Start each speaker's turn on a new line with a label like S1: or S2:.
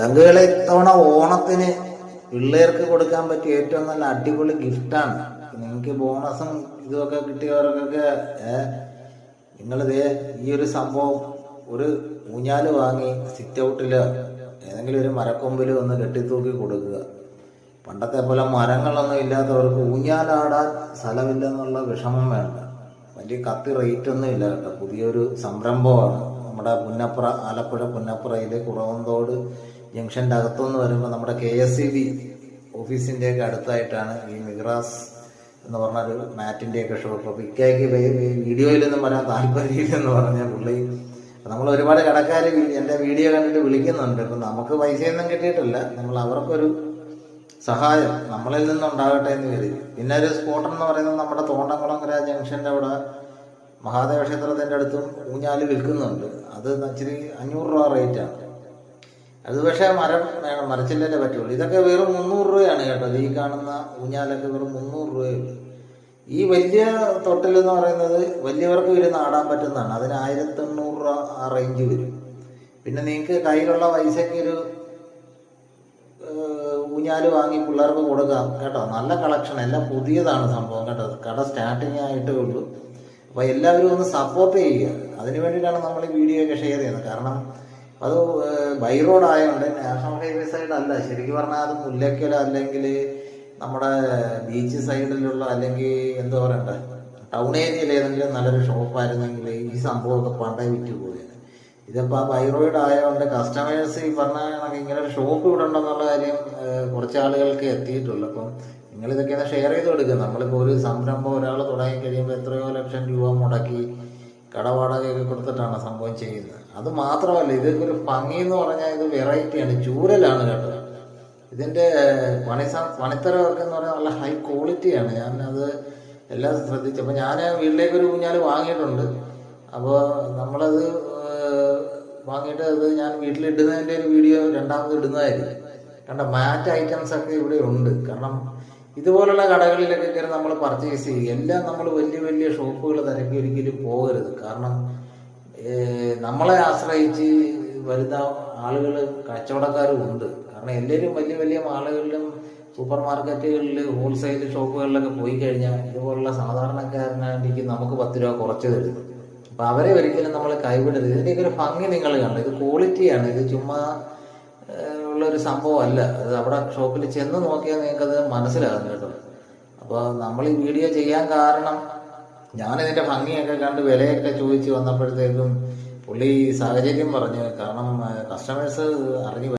S1: ചങ്കുകളെ ഇത്തവണ ഓണത്തിന് പിള്ളേർക്ക് കൊടുക്കാൻ പറ്റിയ ഏറ്റവും നല്ല അടിപൊളി ഗിഫ്റ്റാണ് നിങ്ങൾക്ക് ബോണസും ഇതുമൊക്കെ കിട്ടിയവർക്കൊക്കെ നിങ്ങളിതേ ഈ ഒരു സംഭവം ഒരു ഊഞ്ഞാൽ വാങ്ങി സിറ്റ് ഔട്ടിലോ ഏതെങ്കിലും ഒരു മരക്കൊമ്പിലോ ഒന്ന് കെട്ടിത്തൂക്കി കൊടുക്കുക. പണ്ടത്തെ പോലെ മരങ്ങളൊന്നും ഇല്ലാത്തവർക്ക് ഊഞ്ഞാലാടാൻ സ്ഥലമില്ലെന്നുള്ള വിഷമം വേണ്ട. വലിയ കത്തി റേറ്റ് ഒന്നും ഇല്ല കേട്ടോ. പുതിയൊരു സംരംഭമാണ്. നമ്മുടെ പുന്നപ്ര ആലപ്പുഴ പുന്നപ്രയിലെ കുറവന്തോട് ജംഗ്ഷന്റെ അകത്തുനിന്ന് വരുമ്പോൾ നമ്മുടെ കെ എസ് ഇ ബി ഓഫീസിന്റെയൊക്കെ അടുത്തായിട്ടാണ് ഈ മിഗ്രാസ് എന്ന് പറഞ്ഞ ഒരു മാറ്റിന്റെ മാറ്റിന്റെയൊക്കെ ഷോപ്പ് അപ്പോൾ ഇക്കയ്ക്ക് വീഡിയോയിലൊന്നും വരാൻ താല്പര്യമില്ലെന്ന് പറഞ്ഞ പുള്ളി. നമ്മൾ ഒരുപാട് കടക്കാർ എന്റെ വീഡിയോ കണ്ടിട്ട് വിളിക്കുന്നുണ്ട്. അപ്പം നമുക്ക് പൈസയൊന്നും കിട്ടിയിട്ടില്ല. നമ്മൾ അവർക്കൊരു സഹായം നമ്മളിൽ നിന്നുണ്ടാകട്ടെ എന്ന് കരുതി. പിന്നെ ഒരു സ്പോട്ടർ എന്ന് പറയുന്നത് നമ്മുടെ തോണ്ടംകുളങ്ങര ജംഗ്ഷന്റെ അവിടെ മഹാദേവ ക്ഷേത്രത്തിന്റെ അടുത്തും ഊഞ്ഞാൽ വിൽക്കുന്നുണ്ട്. അത് ഇച്ചിരി അഞ്ഞൂറ് രൂപ റേറ്റാണ് അത് പക്ഷേ മരം വേണം മരച്ചില്ലല്ലേ പറ്റുള്ളൂ. ഇതൊക്കെ വെറും മുന്നൂറ് രൂപയാണ് കേട്ടോ. ഈ കാണുന്ന ഊഞ്ഞാലൊക്കെ വെറും മുന്നൂറ് രൂപയുള്ളൂ ഈ വലിയ തൊട്ടിൽ എന്ന് പറയുന്നത് വലിയവർക്ക് ഇരുന്ന് ആടാൻ പറ്റുന്നതാണ്. അതിന് ആയിരത്തി എണ്ണൂറ് രൂപ ആ റേഞ്ച് വരും. പിന്നെ നിങ്ങൾക്ക് കയ്യിലുള്ള പൈസയ്ക്ക് ഒരു ഏഹ്, ഊഞ്ഞാൽ വാങ്ങി പിള്ളേർക്ക് കൊടുക്കാം കേട്ടോ. നല്ല കളക്ഷൻ എല്ലാം പുതിയതാണ് സംഭവം കേട്ടോ. കട സ്റ്റാർട്ടിങ് ആയിട്ടേ ഉള്ളൂ. അപ്പോൾ എല്ലാവരും ഒന്ന് സപ്പോർട്ട് ചെയ്യുക. അതിന് വേണ്ടിയിട്ടാണ് നമ്മൾ ഈ വീഡിയോ ഒക്കെ ഷെയർ ചെയ്യുന്നത്. കാരണം അത് ബൈ റോഡ് ആയതുകൊണ്ട് നാഷണൽ ഹൈവേ സൈഡ് അല്ല. ശരിക്കും പറഞ്ഞാൽ അത് മുല്ലക്കൽ അല്ലെങ്കിൽ നമ്മുടെ ബീച്ച് സൈഡിലുള്ള അല്ലെങ്കിൽ എന്താ പറയണ്ടേ ടൗൺ ഏരിയയിൽ ഏതെങ്കിലും നല്ലൊരു ഷോപ്പായിരുന്നെങ്കിൽ ഈ സംഭവമൊക്കെ പണ്ടേ വിറ്റ് പോയത് ഇതിപ്പോൾ ആ ബൈ റോഡ് ആയതുകൊണ്ട് കസ്റ്റമേഴ്സ് ഈ പറഞ്ഞ ഇങ്ങനെ ഒരു ഷോപ്പ് ഇവിടെ ഉണ്ടെന്നുള്ള കാര്യം കുറച്ച് ആളുകൾക്ക് എത്തിയിട്ടുള്ളൂ അപ്പം നിങ്ങൾ ഇതൊക്കെ ഷെയർ ചെയ്ത് കൊടുക്കുക നമ്മളിപ്പോൾ ഒരു സംരംഭം ഒരാൾ തുടങ്ങി കഴിയുമ്പോൾ എത്രയോ ലക്ഷം രൂപ മുടക്കി കടവാടകയൊക്കെ കൊടുത്തിട്ടാണ് സംഭവം ചെയ്യുന്നത്. അത് മാത്രമല്ല ഇതൊക്കെ ഒരു ഭംഗി എന്ന് പറഞ്ഞാൽ ഇത് വെറൈറ്റിയാണ് ചൂരലാണ് കേട്ടോ. ഇതിന്റെ പണി സം- പണിത്തരമൊക്കെ എന്ന് പറഞ്ഞാൽ നല്ല ഹൈ ക്വാളിറ്റിയാണ് ഞാൻ അത് എല്ലാം ശ്രദ്ധിച്ചു. അപ്പോൾ ഞാൻ വീട്ടിലേക്ക് ഒരു കുഞ്ഞാൽ വാങ്ങിയിട്ടുണ്ട്. അപ്പോൾ നമ്മളത് വാങ്ങിയിട്ട് അത് ഞാൻ വീട്ടിലിടുന്നതിന്റെ ഒരു വീഡിയോ രണ്ടാമത് ഇടുന്നതായിരിക്കും. കണ്ട മാറ്റ് ഐറ്റംസ് ഒക്കെ ഇവിടെ ഉണ്ട്. കാരണം ഇതുപോലുള്ള കടകളിലൊക്കെ കയറി നമ്മൾ പർച്ചേസ് ചെയ്യുക. എല്ലാം നമ്മൾ വലിയ വലിയ ഷോപ്പുകൾ തിരക്കി ഒരിക്കലും പോകരുത്. കാരണം നമ്മളെ ആശ്രയിച്ച് വരുന്ന ആളുകൾ കച്ചവടക്കാരും ഉണ്ട്. കാരണം എല്ലാവരും വലിയ വലിയ മാളുകളിലും സൂപ്പർ മാർക്കറ്റുകളിൽ ഹോൾസെയിൽ ഷോപ്പുകളിലൊക്കെ പോയി കഴിഞ്ഞാൽ ഇതുപോലുള്ള സാധാരണക്കാരനാണെങ്കിൽ നമുക്ക് പത്ത് രൂപ കുറച്ച് തരും അപ്പം അവരെ ഒരിക്കലും നമ്മൾ കൈവിടരുത്. ഇതിന്റെയൊക്കെ ഒരു ഭംഗി നിങ്ങൾ കണ്ടു. ഇത് ക്വാളിറ്റിയാണ് ഇത് ചുമ്മാ ഏഹ്, ഉള്ളൊരു സംഭവമല്ല. അത് അവിടെ ഷോപ്പിൽ ചെന്ന് നോക്കിയാൽ നിങ്ങൾക്ക് അത് മനസ്സിലാകും കേട്ടോ. അപ്പോൾ നമ്മൾ ഈ വീഡിയോ ചെയ്യാൻ കാരണം ഞാനിതിന്റെ ഭംഗിയൊക്കെ കണ്ട് വിലയൊക്കെ ചോദിച്ച് വന്നപ്പോഴത്തേക്കും പുള്ളി സാഹചര്യം പറഞ്ഞു. കാരണം കസ്റ്റമേഴ്സ് അറിഞ്ഞു